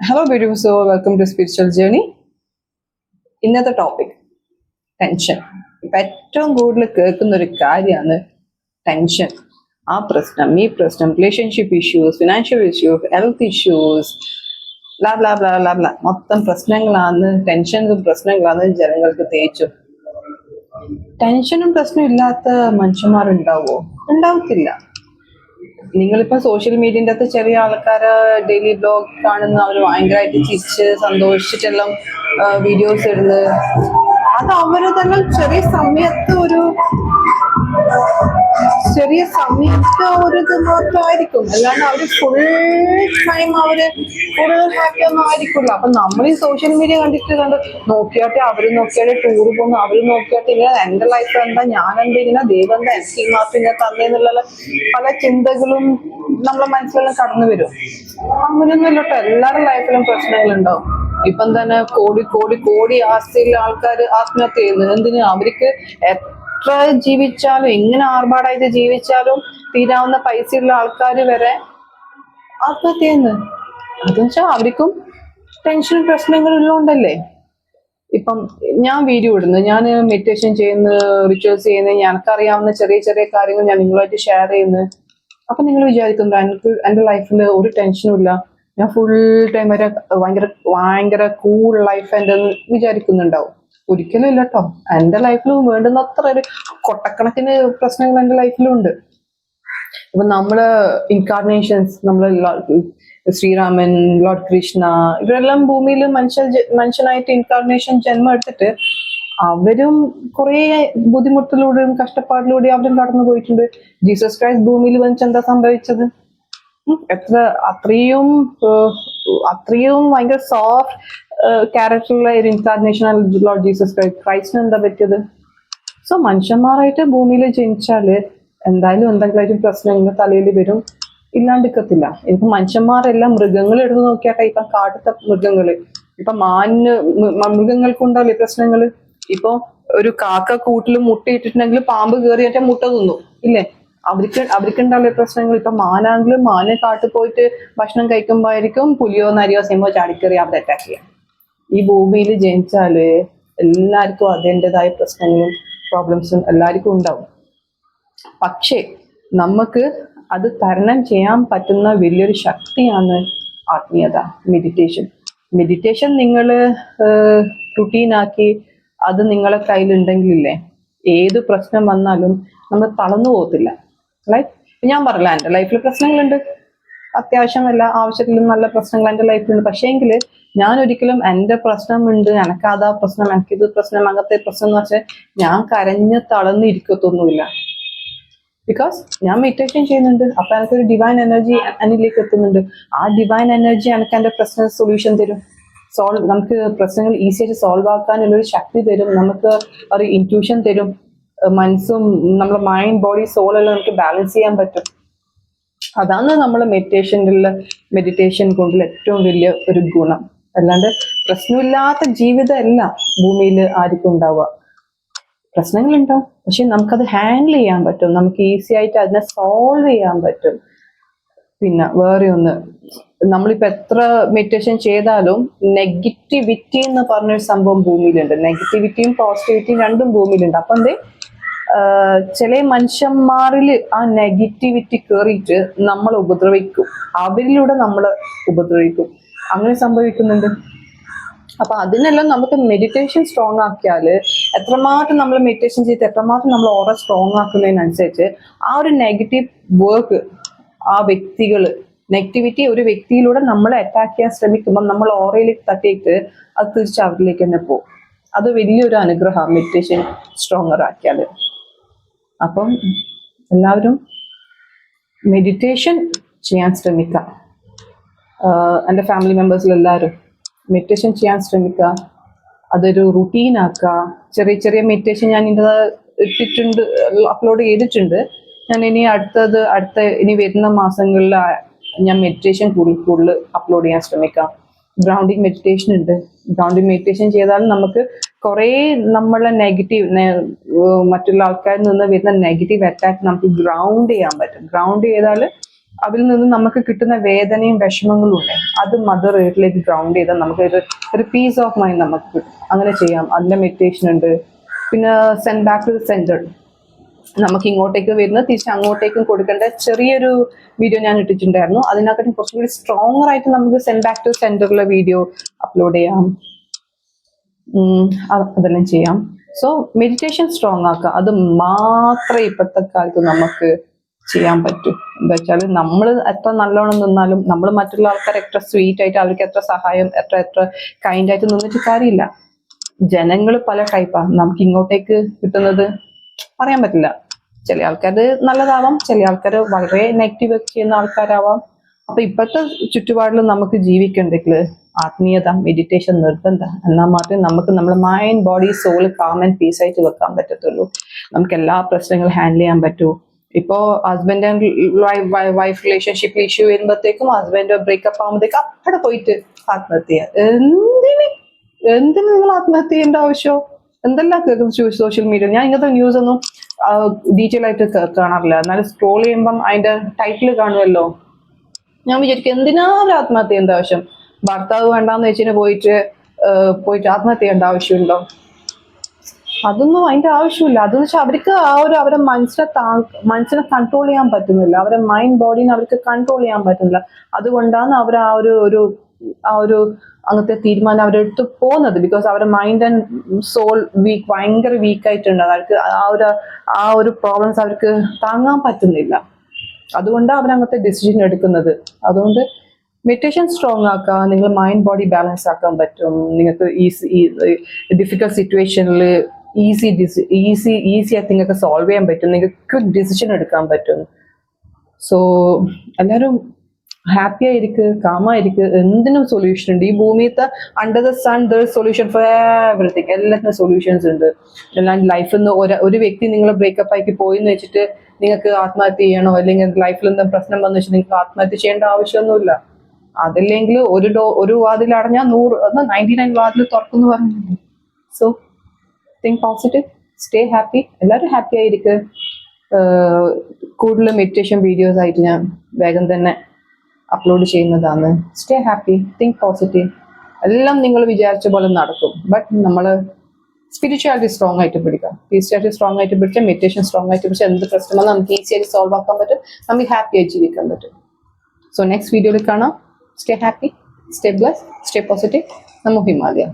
Hello beautiful welcome to spiritual journey ഇന്നത്തെ topic tension ഇപ്പൊ ഏറ്റവും കൂടുതൽ കേൾക്കുന്ന ഒരു കാര്യമാണ് ടെൻഷൻ ആ പ്രശ്നം ഈ പ്രശ്നം relationship issues financial issues health issues lab ലാബ് ലാബ് ലാബ് ലാ മൊത്തം പ്രശ്നങ്ങളാണ് ടെൻഷൻസും പ്രശ്നങ്ങളാണ് ജനങ്ങൾക്ക് തേച്ചു. ടെൻഷനും പ്രശ്നവും ഇല്ലാത്ത മനുഷ്യന്മാരുണ്ടാവോ? ഉണ്ടാവത്തില്ല. നിങ്ങളിപ്പോ സോഷ്യൽ മീഡിയന്റെ അകത്ത് ചെറിയ ആൾക്കാര് ഡെയിലി ബ്ലോഗ് കാണുന്ന അവർ ഭയങ്കരമായിട്ട് ചിരിച്ച് സന്തോഷിച്ചിട്ടെല്ലാം വീഡിയോസ് ഇടുന്നത്. അത് അവർ തന്നെ ചെറിയ സമയത്ത് ഒരു ചെറിയ സമയത്ത് ഒരു ഇത് മാത്രമായിരിക്കും. അല്ലാണ്ട് അവർ ഫുൾ ടൈം അവർ ഫുൾ ഹാപ്പി ഒന്നും ആയിരിക്കില്ല അപ്പൊ നമ്മൾ ഈ സോഷ്യൽ മീഡിയ കണ്ടിട്ട് കണ്ട് നോക്കിയാട്ടെ അവർ നോക്കിയാട്ടെ ടൂർ പോകുന്നു അവർ നോക്കിയാട്ടെ ഇങ്ങനെ എന്റെ ലൈഫ് എന്താ ഞാൻ എന്താ ഇങ്ങനെ ദൈവം എന്താ എനിക്ക് ഈ മാസം ഇങ്ങനെ തന്നേന്നുള്ള പല ചിന്തകളും നമ്മളെ മനസ്സിലെല്ലാം കടന്നു വരും. അങ്ങനെയൊന്നും ഇല്ലട്ടോ എല്ലാവരുടെ ലൈഫിലും പ്രശ്നങ്ങളുണ്ടാവും ഇപ്പം തന്നെ കോടി കോടി കോടി ആസ്തിയിലെ ആൾക്കാർ ആത്മഹത്യ ചെയ്യുന്നു. എന്തിനു? അവർക്ക് എത്ര ജീവിച്ചാലും എങ്ങനെ ആർഭാടായിട്ട് ജീവിച്ചാലും തീരാവുന്ന പൈസയുള്ള ആൾക്കാർ വരെ ആത്മഹത്യന്ന് അതെന്ന് വെച്ചാൽ അവർക്കും ടെൻഷനും പ്രശ്നങ്ങളും ഉള്ളതുകൊണ്ടല്ലേ ഇപ്പം ഞാൻ വീഡിയോ ഇടുന്നു. ഞാൻ മെഡിറ്റേഷൻ ചെയ്യുന്നു റിച്വൽസ് ചെയ്യുന്നു. എനിക്കറിയാവുന്ന ചെറിയ ചെറിയ കാര്യങ്ങൾ ഞാൻ നിങ്ങളുമായിട്ട് ഷെയർ ചെയ്യുന്നു. അപ്പൊ നിങ്ങൾ വിചാരിക്കുന്നു എനിക്ക് എന്റെ ലൈഫിൽ ഒരു ടെൻഷനും ഇല്ല. ഞാൻ ഫുൾ ടൈം വരെ ഭയങ്കര ഭയങ്കര കൂൾ ലൈഫ് എന്റെ വിചാരിക്കുന്നുണ്ടാവും. ഒരിക്കലും ഇല്ല കേട്ടോ എന്റെ ലൈഫിൽ വേണ്ടുന്ന അത്ര ഒരു കൊട്ടക്കണക്കിന് പ്രശ്നങ്ങൾ എന്റെ ലൈഫിലും ഉണ്ട് ഇപ്പൊ നമ്മൾ ഇൻകാർണേഷൻസ് നമ്മൾ ശ്രീരാമൻ ലോർഡ് കൃഷ്ണ ഇവരെല്ലാം ഭൂമിയിൽ മനുഷ്യ മനുഷ്യനായിട്ട് ഇൻകാർണേഷൻ ജന്മം എടുത്തിട്ട് അവരും കുറെ ബുദ്ധിമുട്ടിലൂടെയും കഷ്ടപ്പാടിലൂടെയും അവരും കടന്നു പോയിട്ടുണ്ട്. ജീസസ് ക്രൈസ്റ്റ് ഭൂമിയിൽ വെച്ച് എന്താ സംഭവിച്ചത്? എത്ര അത്രയും അത്രയും ഭയങ്കര സോഫ്റ്റ് ക്യാരക്ടറുള്ള ഒരു ഇൻകാർണേഷൻ ലോർഡ് ജീസസ് ക്രൈസ്റ്റ് ക്രൈസ്റ്റിന് എന്താ പറ്റിയത്? സോ മനുഷ്യന്മാരായിട്ട് ഭൂമിയിൽ ജനിച്ചാൽ എന്തായാലും എന്തെങ്കിലും പ്രശ്നങ്ങൾ തലയിൽ വരും. ഇല്ലാണ്ടിക്കത്തില്ല ഇപ്പൊ മനുഷ്യന്മാരെല്ലാം മൃഗങ്ങൾ എടുത്ത് നോക്കിയാട്ടെ ഇപ്പൊ കാട്ടത്തെ മൃഗങ്ങൾ. ഇപ്പൊ മാനിന് മൃഗങ്ങൾക്കുണ്ടാവില്ലേ പ്രശ്നങ്ങൾ? ഇപ്പൊ ഒരു കാക്ക കൂട്ടിൽ മുട്ടയിട്ടിട്ടുണ്ടെങ്കിൽ പാമ്പ് കയറിയിട്ട് മുട്ട തിന്നു. ഇല്ലേ? അവർക്ക് അവർക്ക് ഉണ്ടാവുന്ന പ്രശ്നങ്ങൾ ഇപ്പൊ മാനാണെങ്കിലും മാന് കാട്ടിൽ പോയിട്ട് ഭക്ഷണം കഴിക്കുമ്പോഴായിരിക്കും പുലിയോ നരിയോ സിംഹോ ചാടിക്കറി അവിടെ അറ്റാക്ക് ചെയ്യാം. ഈ ഭൂമിയിൽ ജനിച്ചാൽ എല്ലാവർക്കും അതിന്റെതായ പ്രശ്നങ്ങളും പ്രോബ്ലംസും എല്ലാവർക്കും ഉണ്ടാവും. പക്ഷേ നമുക്ക് അത് തരണം ചെയ്യാൻ പറ്റുന്ന വലിയൊരു ശക്തിയാണ് ആത്മീയത മെഡിറ്റേഷൻ മെഡിറ്റേഷൻ നിങ്ങൾ റുട്ടീനാക്കി അത് നിങ്ങളെ കയ്യിലുണ്ടെങ്കിലില്ലേ ഏത് പ്രശ്നം വന്നാലും നമ്മൾ തളർന്നു പോകത്തില്ല. ലൈക്ക് ഞാൻ പറഞ്ഞില്ല എന്റെ ലൈഫിൽ പ്രശ്നങ്ങളുണ്ട്. അത്യാവശ്യം എല്ലാ ആവശ്യത്തിലും നല്ല പ്രശ്നങ്ങൾ എന്റെ ലൈഫിലുണ്ട് പക്ഷേ എങ്കിൽ ഞാൻ ഒരിക്കലും എന്റെ പ്രശ്നമുണ്ട് എനിക്ക് അതാ പ്രശ്നം എനിക്കിത് പ്രശ്നം അങ്ങനത്തെ പ്രശ്നം എന്ന് വെച്ചാൽ ഞാൻ കരഞ്ഞ് തളർന്ന് ഇരിക്കത്തൊന്നുമില്ല. ബിക്കോസ് ഞാൻ മെഡിറ്റേഷൻ ചെയ്യുന്നുണ്ട്. അപ്പൊ എനിക്കൊരു ഡിവൈൻ എനർജി എന്നിലേക്ക് എത്തുന്നുണ്ട്. ആ ഡിവൈൻ എനർജി എനിക്ക് എന്റെ പ്രശ്ന സൊല്യൂഷൻ തരും. സോൾവ് നമുക്ക് പ്രശ്നങ്ങൾ ഈസിയായിട്ട് സോൾവ് ആക്കാനുള്ളൊരു ശക്തി തരും. നമുക്ക് ഒരു ഇന്റ്യൂഷൻ തരും. മനസ്സും നമ്മുടെ മൈൻഡ് ബോഡി സോൾ എല്ലാം നമുക്ക് ബാലൻസ് ചെയ്യാൻ പറ്റും. അതാണ് നമ്മൾ മെഡിറ്റേഷനിലുള്ള മെഡിറ്റേഷൻ കൊണ്ടുള്ള ഏറ്റവും വലിയ ഒരു ഗുണം. അല്ലാണ്ട് പ്രശ്നമില്ലാത്ത ജീവിതമല്ല ഭൂമിയിൽ ആർക്കും ഉണ്ടാവുക. പ്രശ്നങ്ങളുണ്ടാവും. പക്ഷെ നമുക്കത് ഹാൻഡിൽ ചെയ്യാൻ പറ്റും. നമുക്ക് ഈസി ആയിട്ട് അതിനെ സോൾവ് ചെയ്യാൻ പറ്റും. പിന്നെ വേറെ ഒന്ന് നമ്മളിപ്പോ എത്ര മെഡിറ്റേഷൻ ചെയ്താലും നെഗറ്റിവിറ്റി എന്ന് പറഞ്ഞൊരു സംഭവം ഭൂമിയിലുണ്ട്. നെഗറ്റിവിറ്റിയും പോസിറ്റിവിറ്റിയും രണ്ടും ഭൂമിയിലുണ്ട്. അപ്പൊ എന്തേ? ചില മനുഷ്യന്മാരിൽ ആ നെഗറ്റിവിറ്റി കയറിയിട്ട് നമ്മൾ ഉപദ്രവിക്കും. അവരിലൂടെ നമ്മൾ ഉപദ്രവിക്കും. അങ്ങനെ സംഭവിക്കുന്നുണ്ട്. അപ്പൊ അതിനെല്ലാം നമുക്ക് മെഡിറ്റേഷൻ സ്ട്രോങ് ആക്കിയാൽ എത്രമാത്രം നമ്മൾ മെഡിറ്റേഷൻ ചെയ്ത് എത്രമാത്രം നമ്മൾ ഓറ സ്ട്രോങ് ആക്കുന്നതിനനുസരിച്ച് ആ ഒരു നെഗറ്റീവ് വർക്ക് ആ വ്യക്തികൾ നെഗറ്റിവിറ്റി ഒരു വ്യക്തിയിലൂടെ നമ്മളെ അറ്റാക്ക് ചെയ്യാൻ ശ്രമിക്കുമ്പോൾ നമ്മൾ ഓറയിലേക്ക് തട്ടിയിട്ട് അത് തിരിച്ച് അവരിലേക്ക് തന്നെ പോകും. അത് വലിയൊരു അനുഗ്രഹം മെഡിറ്റേഷൻ സ്ട്രോങ്ങർ ആക്കിയാൽ. അപ്പം എല്ലാവരും മെഡിറ്റേഷൻ ചെയ്യാൻ ശ്രമിക്കുക. എന്റെ ഫാമിലി മെമ്പേഴ്സിലെല്ലാവരും മെഡിറ്റേഷൻ ചെയ്യാൻ ശ്രമിക്കുക. അതൊരു റുട്ടീൻ ആക്കുക. ചെറിയ ചെറിയ മെഡിറ്റേഷൻ ഞാൻ ഇതിന്റെ ഇട്ടിട്ടുണ്ട് അപ്ലോഡ് ചെയ്തിട്ടുണ്ട്. ഞാൻ ഇനി അടുത്തത് അടുത്ത ഇനി വരുന്ന മാസങ്ങളിൽ ഞാൻ മെഡിറ്റേഷൻ കൂടുതൽ കൂടുതൽ അപ്ലോഡ് ചെയ്യാൻ ശ്രമിക്കാം. ഗ്രൗണ്ടിങ് മെഡിറ്റേഷൻ ഉണ്ട്. ഗ്രൗണ്ടിങ് മെഡിറ്റേഷൻ ചെയ്താൽ നമുക്ക് കുറേ നമ്മളെ നെഗറ്റീവ് മറ്റുള്ള ആൾക്കാരിൽ നിന്ന് വരുന്ന നെഗറ്റീവ് അറ്റാക്ക് നമുക്ക് ഗ്രൗണ്ട് ചെയ്യാൻ പറ്റും. ഗ്രൗണ്ട് ചെയ്താൽ അതിൽ നിന്ന് നമുക്ക് കിട്ടുന്ന വേദനയും വിഷമങ്ങളും ഉണ്ട്. അത് മദർ എർത്തിലേക്ക് ഗ്രൗണ്ട് ചെയ്താൽ നമുക്ക് ഒരു ഒരു പീസ് ഓഫ് മൈൻഡ് നമുക്ക് കിട്ടും. അങ്ങനെ ചെയ്യാം. അതിന്റെ മെഡിറ്റേഷൻ ഉണ്ട്. പിന്നെ സെൻഡ് ബാക്ക് ടു സെന്റർ നമുക്ക് ഇങ്ങോട്ടേക്ക് വരുന്ന തിരിച്ച് അങ്ങോട്ടേക്കും കൊടുക്കേണ്ട ചെറിയൊരു വീഡിയോ ഞാൻ ഇട്ടിട്ടുണ്ടായിരുന്നു. അതിനകത്തും കുറച്ചുകൂടി സ്ട്രോങ്ങർ ആയിട്ട് നമുക്ക് സെൻഡ് ബാക്ക് ടു സെന്ററിലെ വീഡിയോ അപ്ലോഡ് ചെയ്യാം. അതെല്ലാം ചെയ്യാം. സോ മെഡിറ്റേഷൻ സ്ട്രോങ് ആക്കുക. അത് മാത്രമേ ഇപ്പോഴത്തെ കാലത്ത് നമുക്ക് ചെയ്യാൻ പറ്റൂ. എന്താ വെച്ചാൽ നമ്മൾ എത്ര നല്ലോണം നിന്നാലും നമ്മൾ മറ്റുള്ള ആൾക്കാർ എത്ര സ്വീറ്റ് ആയിട്ട് അവർക്ക് എത്ര സഹായം എത്ര എത്ര കൈൻഡ് ആയിട്ട് നിന്നിട്ട് കാര്യമില്ല. ജനങ്ങൾ പല ടൈപ്പാണ് നമുക്ക് ഇങ്ങോട്ടേക്ക് കിട്ടുന്നത് പറയാൻ പറ്റില്ല. ചില ആൾക്കാർ നല്ലതാവാം ചില ആൾക്കാർ വളരെ നെഗറ്റീവ് ചെയ്യുന്ന ആൾക്കാരാവാം. അപ്പൊ ഇപ്പോഴത്തെ ചുറ്റുപാടിൽ നമുക്ക് ജീവിക്കണ്ടെങ്കിൽ ആത്മീയത മെഡിറ്റേഷൻ നിർബന്ധം എന്നാൽ മാത്രമേ നമുക്ക് നമ്മുടെ mind body soul calm and peace ആയിട്ട് വെക്കാൻ പറ്റത്തുള്ളൂ. നമുക്ക് എല്ലാ പ്രശ്നങ്ങളും ഹാൻഡിൽ ചെയ്യാൻ പറ്റൂ. ഇപ്പോ husband and wife relationship issue വരുമ്പോഴത്തേക്കും ഹസ്ബൻഡ് ബ്രേക്കപ്പ് ആകുമ്പോഴത്തേക്കും അവിടെ പോയിട്ട് ആത്മഹത്യ. എന്തിന്? എന്തിന് നിങ്ങൾ ആത്മഹത്യ ചെയ്യേണ്ട ആവശ്യമോ എന്തെല്ലാം സോഷ്യൽ മീഡിയ ഞാൻ ഇങ്ങനത്തെ ന്യൂസ് ഒന്നും ഡീറ്റെയിൽ ആയിട്ട് കാണാറില്ല. എന്നാലും സ്ക്രോൾ ചെയ്യുമ്പം അതിന്റെ ടൈറ്റിൽ കാണുമല്ലോ. ഞാൻ വിചാരിക്കും എന്തിനാ ഒരു ആത്മഹത്യ ചെയ്യേണ്ട ആവശ്യം? ഭർത്താവ് വേണ്ടാന്ന് വെച്ചാൽ പോയിട്ട് പോയിട്ട് ആത്മഹത്യ ചെയ്യേണ്ട ആവശ്യമുണ്ടോ? അതൊന്നും അതിന്റെ ആവശ്യമില്ല. അതെന്ന് വെച്ചാൽ അവർക്ക് ആ ഒരു അവരെ മനസ്സിനെ താ മനസ്സിനെ കൺട്രോൾ ചെയ്യാൻ പറ്റുന്നില്ല. അവരെ മൈൻഡ് ബോഡിനെ അവർക്ക് കൺട്രോൾ ചെയ്യാൻ പറ്റുന്നില്ല. അതുകൊണ്ടാണ് അവർ ആ ഒരു ഒരു ആ ഒരു അങ്ങനത്തെ തീരുമാനം അവരെടുത്ത് പോകുന്നത് ബിക്കോസ് അവരുടെ മൈൻഡ് ആൻഡ് സോൾ വീക്ക് ഭയങ്കര വീക്കായിട്ടുണ്ട് അവർക്ക് ആ ഒരു ആ ഒരു പ്രോബ്ലംസ് അവർക്ക് താങ്ങാൻ പറ്റുന്നില്ല. അതുകൊണ്ടാണ് അവർ അങ്ങനത്തെ ഡിസിഷൻ എടുക്കുന്നത്. അതുകൊണ്ട് മെഡിറ്റേഷൻ സ്ട്രോങ് ആക്കുക നിങ്ങൾ മൈൻഡ് ബോഡി ബാലൻസ് ആക്കാൻ പറ്റും. നിങ്ങൾക്ക് ഈസി ഡിഫിക്കൽട്ട് സിറ്റുവേഷനിൽ ഈസി ഡിസി ഈസി ഈസി ആയിട്ട് നിങ്ങൾക്ക് സോൾവ് ചെയ്യാൻ പറ്റും. നിങ്ങൾക്ക് ക്വിക്ക് ഡിസിഷൻ എടുക്കാൻ പറ്റും. സോ എല്ലാവരും ഹാപ്പി ആയിരിക്കും കാമായിരിക്കും എന്തിനും സൊല്യൂഷൻ ഉണ്ട്. ഈ ഭൂമിയത്തെ under the sun there solution for everything എല്ലാത്തിനും സൊല്യൂഷൻസ് ഉണ്ട്. എല്ലാം ലൈഫിൽ നിന്ന് ഒരു വ്യക്തി നിങ്ങൾ ബ്രേക്കപ്പ് ആക്കി പോയി എന്ന് വെച്ചിട്ട് നിങ്ങൾക്ക് ആത്മഹത്യ ചെയ്യണോ? അല്ലെങ്കിൽ ലൈഫിൽ എന്തെങ്കിലും പ്രശ്നം വന്നു വെച്ചാൽ നിങ്ങൾക്ക് ആത്മഹത്യ ചെയ്യേണ്ട ആവശ്യമൊന്നുമില്ല. അതില്ലെങ്കിൽ ഒരു ഡോ ഒരു വാതിൽ അടഞ്ഞാൽ നൂറ് നയന്റി നയൻ വാതിൽ തുറക്കുന്നു പറഞ്ഞു so think positive stay happy എല്ലാവരും ഹാപ്പി ആയിരിക്കുക കൂടുതൽ മെഡിറ്റേഷൻ വീഡിയോസ് ആയിട്ട് ഞാൻ വേഗം തന്നെ അപ്ലോഡ് ചെയ്യുന്നതാണ്. സ്റ്റേ ഹാപ്പി തിങ്ക് പോസിറ്റീവ് എല്ലാം നിങ്ങൾ വിചാരിച്ച പോലെ നടക്കും. ബട്ട് നമ്മൾ സ്പിരിച്വാലിറ്റി സ്ട്രോങ് ആയിട്ട് പിടിക്കാം. സ്പിരിച്വാലിറ്റി സ്ട്രോങ് ആയിട്ട് പിടിച്ചാൽ മെഡിറ്റേഷൻ സ്ട്രോങ് ആയിട്ട് പിടിച്ചാൽ എന്ത് പ്രശ്നം വന്നാൽ നമുക്ക് ഈസി ആയിട്ട് സോൾവ് ആക്കാൻ പറ്റും. നമുക്ക് ഹാപ്പി ആയി ജീവിക്കാൻ പറ്റും. സോ നെക്സ്റ്റ് വീഡിയോയിൽ കാണാം. Stay happy stay bless stay positive നമുക്ക് ഹിമാലയ.